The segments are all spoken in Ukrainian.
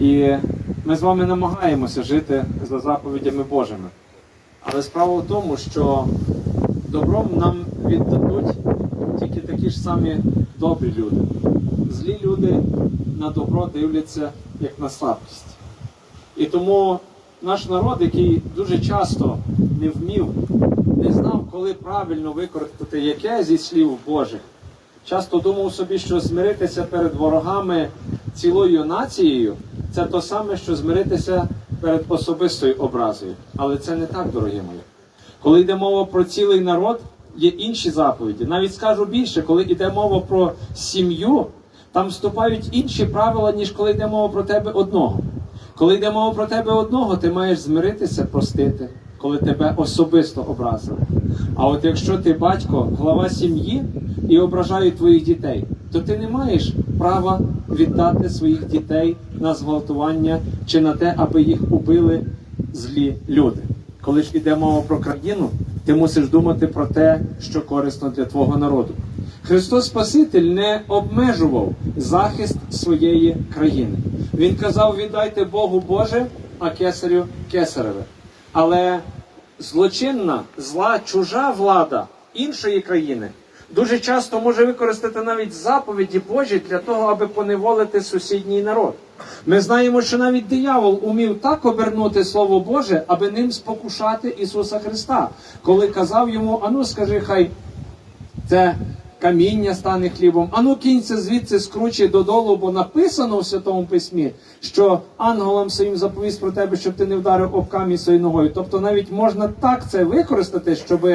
І ми з вами намагаємося жити за заповідями Божими. Але справа в тому, що добром нам віддадуть тільки такі ж самі добрі люди. Злі люди на добро дивляться як на слабкість. І тому наш народ, який дуже часто не вмів, не знав, коли правильно використати яке зі слів Божих, часто думав собі, що змиритися перед ворогами цілою нацією це то саме, що змиритися перед особистою образою. Але це не так, дорогі мої. Коли йде мова про цілий народ, є інші заповіді. Навіть скажу більше, коли йде мова про сім'ю, там вступають інші правила, ніж коли йде мова про тебе одного. Коли йде мова про тебе одного, ти маєш змиритися, простити, коли тебе особисто образили. А от якщо ти батько, глава сім'ї і ображають твоїх дітей, то ти не маєш права віддати своїх дітей на зґвалтування чи на те, аби їх убили злі люди. Коли ж іде мова про країну, ти мусиш думати про те, що корисно для твого народу. Христос Спаситель не обмежував захист своєї країни. Він казав: віддайте Богу Боже, а кесарю кесареве. Але злочинна, зла, чужа влада іншої країни дуже часто може використати навіть заповіді Божі для того, аби поневолити сусідній народ. Ми знаємо, що навіть диявол умів так обернути Слово Боже, аби ним спокушати Ісуса Христа, коли казав йому: Ану, скажи, хай це каміння стане хлібом. Ану, кінься звідси скручи додолу, бо написано в Святому Письмі, що ангелам своїм заповість про тебе, щоб ти не вдарив об камінь своєю ногою. Тобто навіть можна так це використати, щоб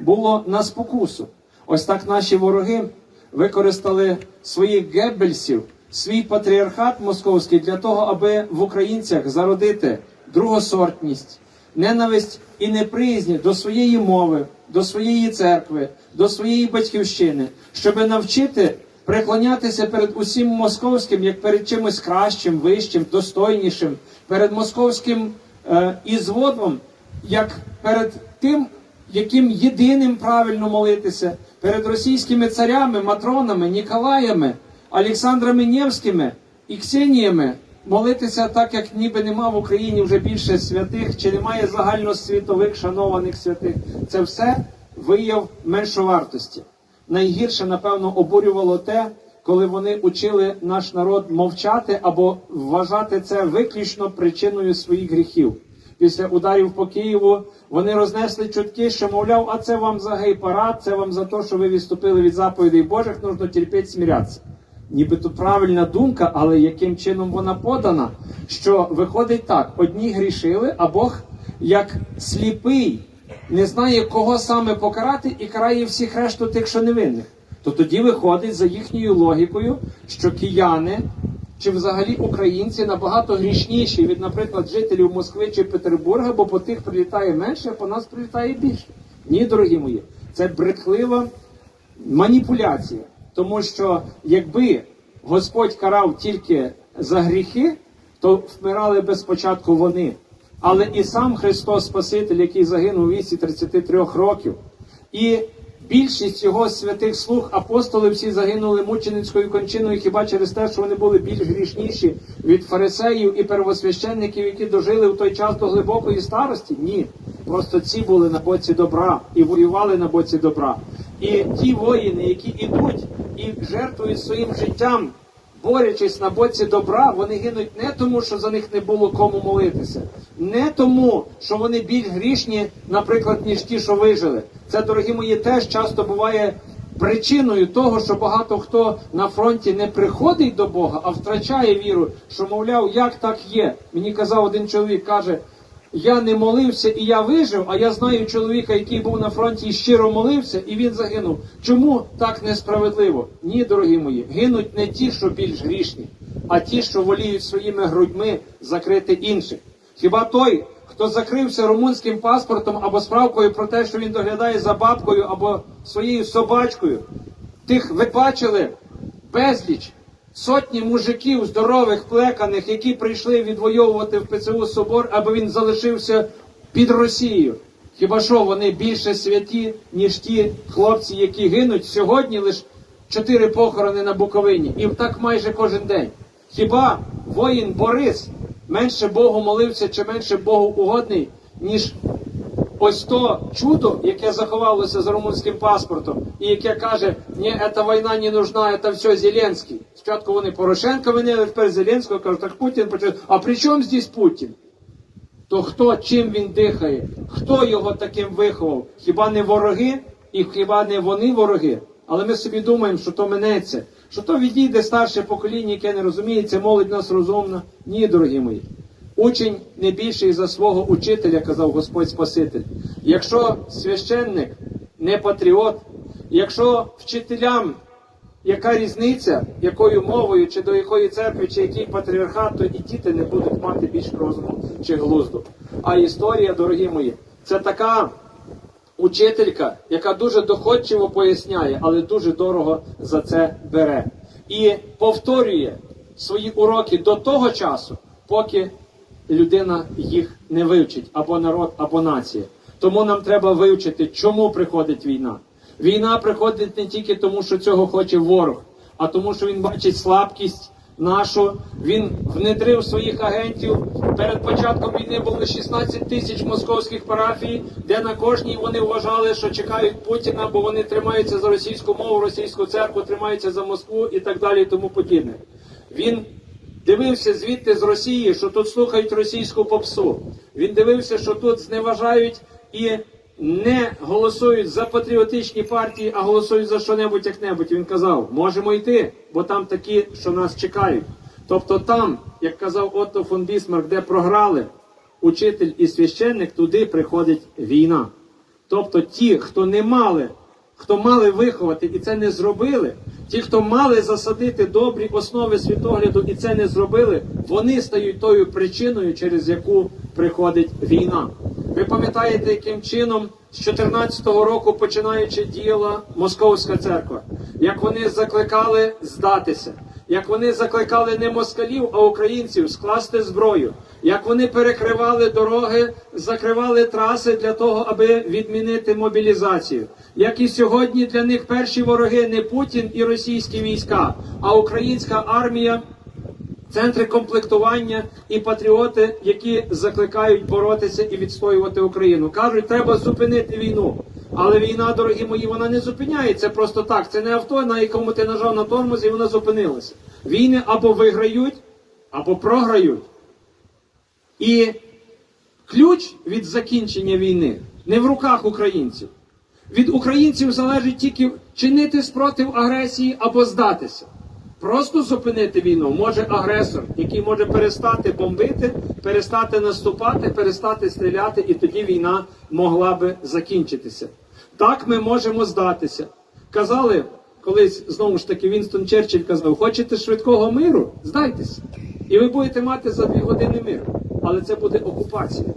було на спокусу. Ось так наші вороги використали своїх геббельсів, свій патріархат московський для того, аби в українцях зародити другосортність, ненависть і неприязні до своєї мови, до своєї церкви, до своєї батьківщини, щоб навчити преклонятися перед усім московським як перед чимось кращим, вищим, достойнішим, перед московським е, ізводом, як перед тим, яким єдиним правильно молитися, перед російськими царями, матронами, Ніколаями, Олександрами Невськими і Ксеніями молитися так, як ніби нема в Україні вже більше святих, чи немає загальносвітових шанованих святих. Це все вияв меншовартості. Найгірше, напевно, обурювало те, коли вони учили наш народ мовчати або вважати це виключно причиною своїх гріхів. Після ударів по Києву вони рознесли чутки, що мовляв, а це вам за гей-парад, це вам за те, що ви відступили від заповідей Божих, нужно терпіти, смірятися. Нібито правильна думка, але яким чином вона подана? Що виходить так: одні грішили, а Бог, як сліпий, не знає, кого саме покарати, і карає всіх решту тих, що невинних. То тоді виходить за їхньою логікою, що кияни чи взагалі українці набагато грішніші від, наприклад, жителів Москви чи Петербурга, бо по тих прилітає менше, а по нас прилітає більше. Ні, дорогі мої, це брехлива маніпуляція. Тому що якби Господь карав тільки за гріхи, то вмирали би спочатку вони. Але і сам Христос Спаситель, який загинув у віці 33 років, і більшість його святих слуг апостолів всі загинули мученицькою кончиною хіба через те, що вони були більш грішніші від фарисеїв і первосвященників, які дожили в той час до глибокої старості? Ні. Просто ці були на боці добра і воювали на боці добра. І ті воїни, які ідуть і жертвують своїм життям, борючись на боці добра, вони гинуть не тому, що за них не було кому молитися, не тому, що вони більш грішні, наприклад, ніж ті, що вижили. Це, дорогі мої, теж часто буває причиною того, що багато хто на фронті не приходить до Бога, а втрачає віру, що, мовляв, як так є. Мені казав один чоловік, каже. Я не молився і я вижив, а я знаю чоловіка, який був на фронті і щиро молився, і він загинув. Чому так несправедливо? Ні, дорогі мої, гинуть не ті, що більш грішні, а ті, що воліють своїми грудьми закрити інших. Хіба той, хто закрився румунським паспортом або справкою про те, що він доглядає за бабкою або своєю собачкою, тих ви бачили безліч. Сотні мужиків здорових, плеканих, які прийшли відвоювати в ПЦУ собор, аби він залишився під Росією. Хіба що вони більше святі, ніж ті хлопці, які гинуть сьогодні лише чотири похорони на Буковині, і так майже кожен день. Хіба воїн Борис менше Богу молився чи менше Богу угодний, ніж ось то чудо, яке заховалося за румунським паспортом, і яке каже, ні, ця війна не нужна, це все Зеленський. Спочатку вони Порошенка винили, тепер Зеленського кажуть, так Путін почав. А при чому здесь Путін? То хто чим він дихає? Хто його таким виховав? Хіба не вороги? І хіба не вони вороги? Але ми собі думаємо, що то минеться, що то відійде старше покоління, яке не розуміє, це молодь нас розумна. Ні, дорогі мої. Учень не більший за свого учителя, казав Господь Спаситель. Якщо священник не патріот, якщо вчителям яка різниця, якою мовою, чи до якої церкви, чи який патріархат, то і діти не будуть мати більш розуму чи глузду. А історія, дорогі мої, це така учителька, яка дуже доходчиво поясняє, але дуже дорого за це бере. І повторює свої уроки до того часу, поки людина їх не вивчить, або народ, або нація. Тому нам треба вивчити, чому приходить війна. Війна приходить не тільки тому, що цього хоче ворог, а тому, що він бачить слабкість нашу. Він внедрив своїх агентів. Перед початком війни було 16 тисяч московських парафій, де на кожній вони вважали, що чекають Путіна, бо вони тримаються за російську мову, російську церкву, тримаються за Москву і так далі, і тому подібне. Він дивився звідти з Росії, що тут слухають російську попсу. Він дивився, що тут зневажають і не голосують за патріотичні партії, а голосують за що-небудь як-небудь. Він казав, можемо йти, бо там такі, що нас чекають. Тобто там, як казав Отто фон Бісмарк, де програли учитель і священник, туди приходить війна. Тобто ті, хто не мали, хто мали виховати і це не зробили, ті, хто мали засадити добрі основи світогляду і це не зробили, вони стають тою причиною, через яку приходить війна. Ви пам'ятаєте, яким чином з 14-го року починаючи діяла Московська церква, як вони закликали здатися, як вони закликали не москалів, а українців скласти зброю, як вони перекривали дороги, закривали траси для того, аби відмінити мобілізацію. Як і сьогодні для них перші вороги не Путін і російські війська, а українська армія центри комплектування і патріоти, які закликають боротися і відстоювати Україну. Кажуть, треба зупинити війну. Але війна, дорогі мої, вона не зупиняється просто так. Це не авто, на якому ти нажав на тормоз і вона зупинилася. Війни або виграють, або програють. І ключ від закінчення війни не в руках українців. Від українців залежить тільки чинити спротив агресії або здатися. Просто зупинити війну може агресор, який може перестати бомбити, перестати наступати, перестати стріляти, і тоді війна могла би закінчитися. Так ми можемо здатися. Казали колись знову ж таки Вінстон Черчилль казав: хочете швидкого миру? Здайтеся. І ви будете мати за дві години миру. Але це буде окупація.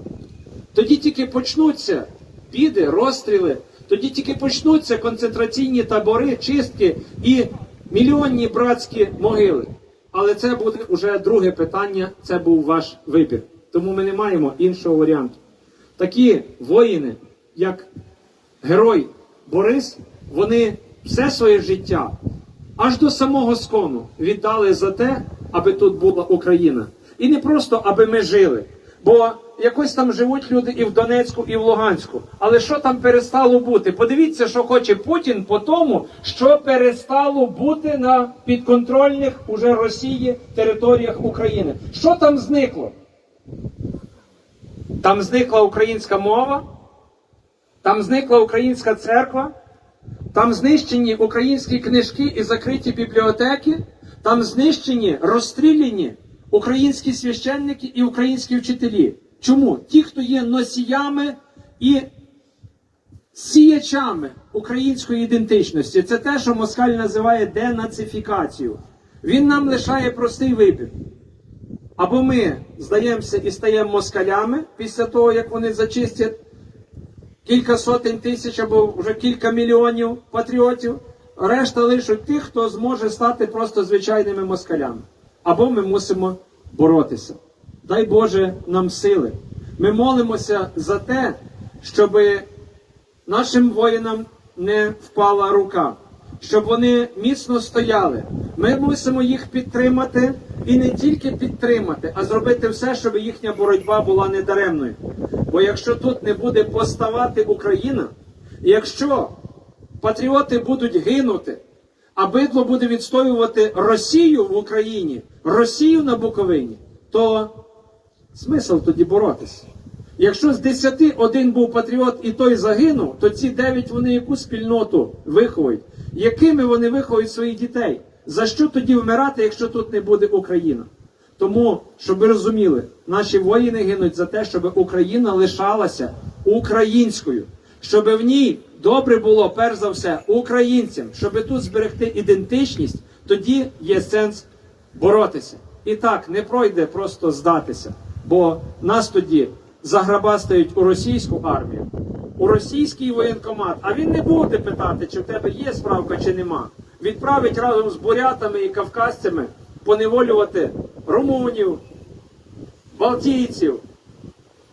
Тоді тільки почнуться біди, розстріли, тоді тільки почнуться концентраційні табори, чистки і мільйонні братські могили. Але це буде вже друге питання, це був ваш вибір. Тому ми не маємо іншого варіанту. Такі воїни, як герой Борис, вони все своє життя аж до самого скону віддали за те, аби тут була Україна. І не просто аби ми жили. Бо якось там живуть люди і в Донецьку, і в Луганську. Але що там перестало бути? Подивіться, що хоче Путін по тому, що перестало бути на підконтрольних уже Росії територіях України. Що там зникло? Там зникла українська мова, там зникла українська церква, там знищені українські книжки і закриті бібліотеки, там знищені, розстріляні українські священники і українські вчителі. Чому? Ті, хто є носіями і сіячами української ідентичності, це те, що Москаль називає денацифікацією. Він нам лишає простий вибір. Або ми здаємося і стаємо москалями після того, як вони зачистять кілька сотень тисяч або вже кілька мільйонів патріотів, решта лишуть тих, хто зможе стати просто звичайними москалями. Або ми мусимо боротися. Дай Боже нам сили. Ми молимося за те, щоб нашим воїнам не впала рука. щоб вони міцно стояли. Ми мусимо їх підтримати і не тільки підтримати, а зробити все, щоб їхня боротьба була недаремною. Бо якщо тут не буде поставати Україна, якщо патріоти будуть гинути, а бидло буде відстоювати Росію в Україні, Росію на Буковині, то смисл тоді боротися. Якщо з 10 один був патріот і той загинув, то ці 9 вони яку спільноту виховують? Якими вони виховують своїх дітей? За що тоді вмирати, якщо тут не буде Україна? Тому, щоб ви розуміли, наші воїни гинуть за те, щоб Україна лишалася українською, щоб в ній добре було, перш за все, українцям, щоб тут зберегти ідентичність, тоді є сенс боротися. І так не пройде просто здатися, бо нас тоді заграбастають у російську армію, у російський воєнкомат, а він не буде питати, чи в тебе є справка, чи нема. Відправить разом з бурятами і кавказцями поневолювати румунів, балтійців,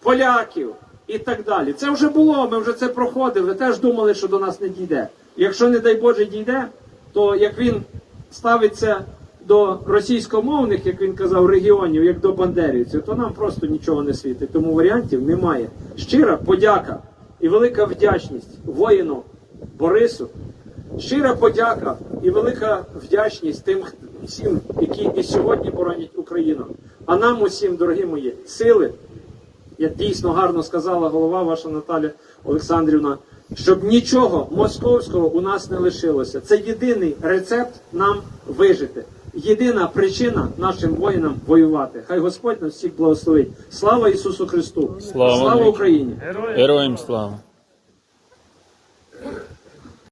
поляків і так далі. Це вже було, ми вже це проходили, теж думали, що до нас не дійде. Якщо, не дай Боже, дійде, то як він ставиться до російськомовних, як він казав, регіонів, як до бандерівців, то нам просто нічого не світить. Тому варіантів немає. Щира подяка і велика вдячність воїну Борису. Щира подяка і велика вдячність тим всім, які і сьогодні боронять Україну. А нам усім, дорогі мої, сили, як дійсно гарно сказала голова ваша Наталя Олександрівна, щоб нічого московського у нас не лишилося. Це єдиний рецепт нам вижити. Єдина причина нашим воїнам воювати. Хай Господь нас всіх благословить. Слава Ісусу Христу! Слава Слава. Україні! Героям слава!